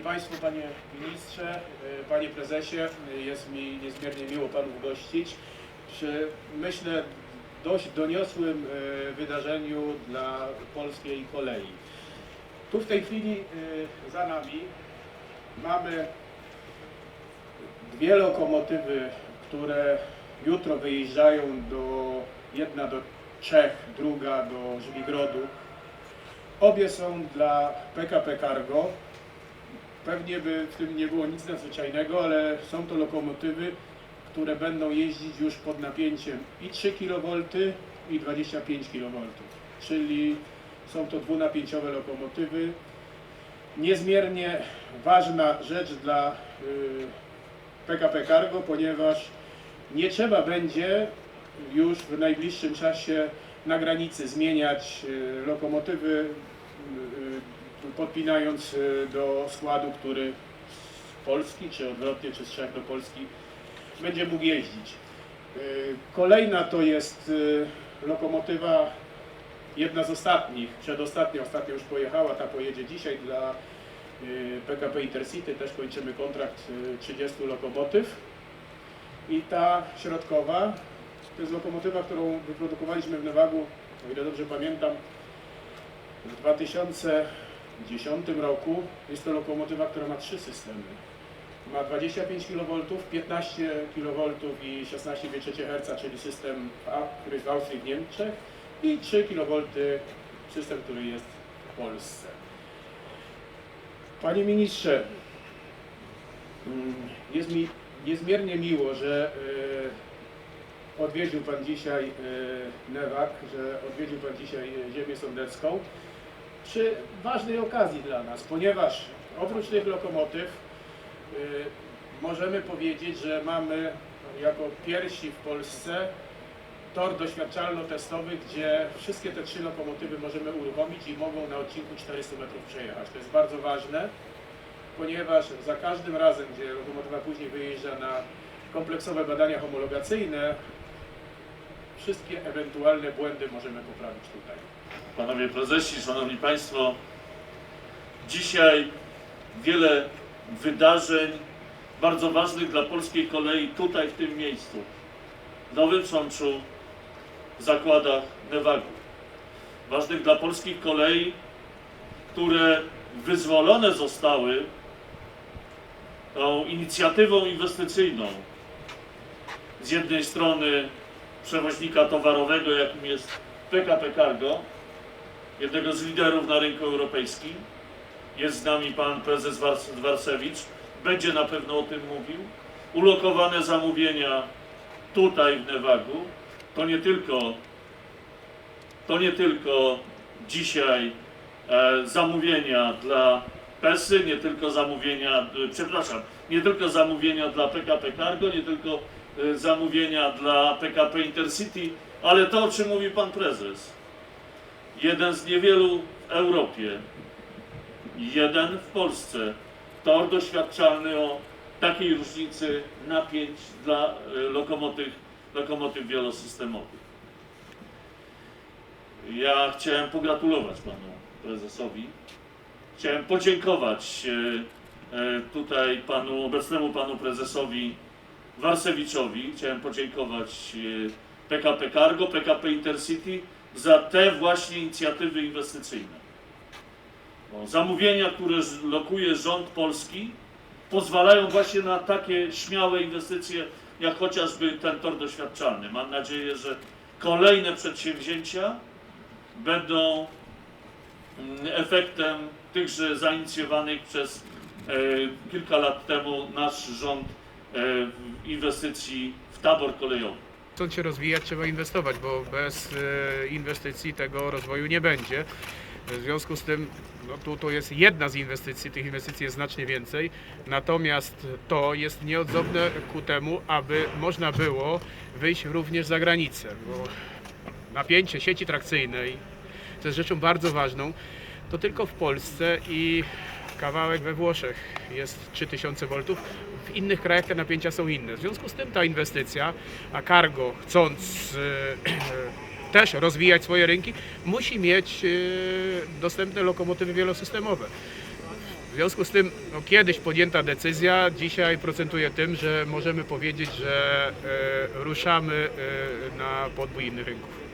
Państwu, Panie Ministrze, y, Panie Prezesie. Y, Jest mi niezmiernie miło Panów gościć przy, myślę, dość doniosłym y, wydarzeniu dla polskiej kolei. Tu w tej chwili za nami mamy dwie lokomotywy, które jutro wyjeżdżają do jedna do Czech, druga do Żwigrodu. Obie są dla PKP Cargo. Pewnie by w tym nie było nic nadzwyczajnego, ale są to lokomotywy, które będą jeździć już pod napięciem i 3 kV i 25 kV, czyli są to dwunapięciowe lokomotywy. Niezmiernie ważna rzecz dla y, PKP Cargo, ponieważ nie trzeba będzie już w najbliższym czasie na granicy zmieniać y, lokomotywy, y, y, podpinając y, do składu, który Polski, czy odwrotnie, czy z Czech do Polski będzie mógł jeździć. Y, Kolejna to jest y, lokomotywa, jedna z ostatnich, przedostatnia, ostatnia już pojechała, ta pojedzie dzisiaj dla PKP Intercity, też kończymy kontrakt y, 30 lokomotyw. I ta środkowa to jest lokomotywa, którą wyprodukowaliśmy w Newagu, o ile dobrze pamiętam, w 2010 roku. Jest to lokomotywa, która ma trzy systemy. Ma 25 kV, 15 kV i 16,3 Hz, czyli system A, który jest w Austrii i w Niemczech i 3 kV system, który jest w Polsce. Panie Ministrze, mm, jest mi niezmiernie miło, że y, odwiedził Pan dzisiaj y, Newak, że odwiedził Pan dzisiaj ziemię sądecką przy ważnej okazji dla nas, ponieważ oprócz tych lokomotyw y, możemy powiedzieć, że mamy jako pierwsi w Polsce tor doświadczalno-testowy, gdzie wszystkie te trzy lokomotywy możemy uruchomić i mogą na odcinku 400 metrów przejechać. To jest bardzo ważne, ponieważ za każdym razem, gdzie lokomotywa później wyjeżdża na kompleksowe badania homologacyjne, wszystkie ewentualne błędy możemy poprawić tutaj. Panowie prezesi, szanowni państwo, dzisiaj wiele wydarzeń bardzo ważnych dla polskiej kolei tutaj w tym miejscu. W Nowym Sączu, w zakładach Newagu. Ważnych dla polskich kolei, które wyzwolone zostały tą inicjatywą inwestycyjną. Z jednej strony przewoźnika towarowego, jakim jest PKP Cargo, jednego z liderów na rynku europejskim. Jest z nami pan prezes Wars- Dwarsewicz, będzie na pewno o tym mówił. Ulokowane zamówienia tutaj w Newagu to nie tylko, to nie tylko dzisiaj e, zamówienia dla PESY, nie tylko zamówienia, e, przepraszam, nie tylko zamówienia dla PKP Cargo, nie tylko zamówienia dla PKP Intercity, ale to, o czym mówi pan prezes jeden z niewielu w Europie, jeden w Polsce, tor doświadczalny o takiej różnicy napięć dla e, lokomotyw, lokomotyw wielosystemowych. Ja chciałem pogratulować panu prezesowi. Chciałem podziękować e, tutaj panu, obecnemu panu prezesowi Warsewiczowi. Chciałem podziękować e, PKP Cargo, PKP Intercity za te właśnie inicjatywy inwestycyjne. Bo zamówienia, które lokuje rząd polski, pozwalają właśnie na takie śmiałe inwestycje, jak chociażby ten tor doświadczalny. Mam nadzieję, że kolejne przedsięwzięcia będą mm, efektem tychże zainicjowanych przez e, kilka lat temu nasz rząd e, inwestycji w tabor kolejowy. Chcąc się rozwijać, trzeba inwestować, bo bez e, inwestycji tego rozwoju nie będzie. W związku z tym, no tu to jest jedna z inwestycji, tych inwestycji jest znacznie więcej, natomiast to jest nieodzowne ku temu, aby można było wyjść również za granicę, bo napięcie sieci trakcyjnej, co jest rzeczą bardzo ważną, to tylko w Polsce i kawałek we Włoszech jest 3000 V. W innych krajach te napięcia są inne. W związku z tym ta inwestycja, a Cargo chcąc e, też rozwijać swoje rynki, musi mieć e, dostępne lokomotywy wielosystemowe. związku z tym no, kiedyś podjęta decyzja dzisiaj procentuje tym, że możemy powiedzieć, że e, ruszamy e, na podbój innych rynków.